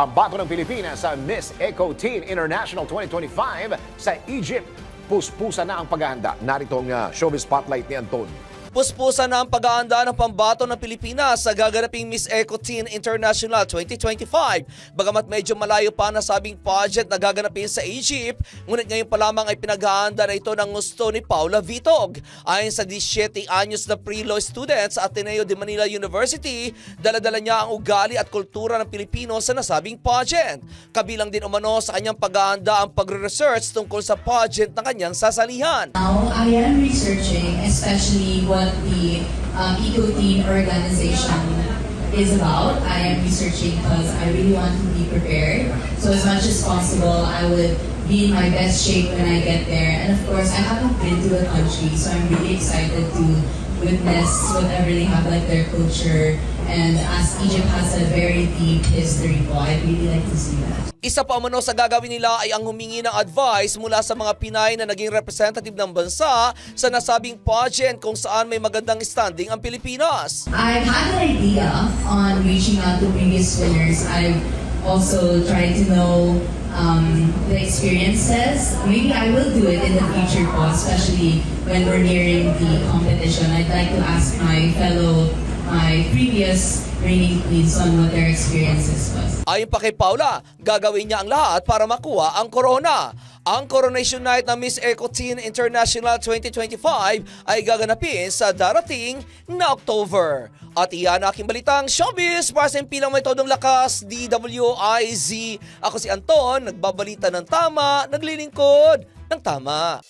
pambato ng Pilipinas sa Miss Eco Teen International 2025 sa Egypt. Puspusa na ang paghahanda. Narito ang uh, showbiz spotlight ni Anton. Puspusa na ang pag-aanda ng pambato ng Pilipinas sa gaganaping Miss Eco Teen International 2025. Bagamat medyo malayo pa na sabing pageant na gaganapin sa Egypt, ngunit ngayon pa lamang ay pinag-aanda na ito ng gusto ni Paula Vitog. Ayon sa 17 anyos na pre-law student sa Ateneo de Manila University, daladala niya ang ugali at kultura ng Pilipino sa nasabing pageant. Kabilang din umano sa kanyang pag-aanda ang pagre-research tungkol sa pageant ng kanyang sasalihan. Now, I am researching, especially what the um, Eco Teen organization is about. I am researching because I really want to be prepared. So as much as possible, I would be in my best shape when I get there. And of course, I haven't been to the country, so I'm really excited to witness whatever they have, like their culture. And as Egypt has a very deep history, po, I'd really like to see that. Isa pa umano sa gagawin nila ay ang humingi ng advice mula sa mga Pinay na naging representative ng bansa sa nasabing pageant kung saan may magandang standing ang Pilipinas. I've had an idea on reaching out to previous winners. I've also tried to know um, the experiences. Maybe I will do it in the future po, especially when we're nearing the competition. I'd like to ask my fellow, my previous reigning queens on what their experiences was. Ayon pa kay Paula, gagawin niya ang lahat para makuha ang corona. Ang Coronation Night ng Miss Eco Teen International 2025 ay gaganapin sa darating na October. At iyan aking balitang showbiz para sa impilang may todong lakas, DWIZ. Ako si Anton, nagbabalita ng tama, naglilingkod ng tama.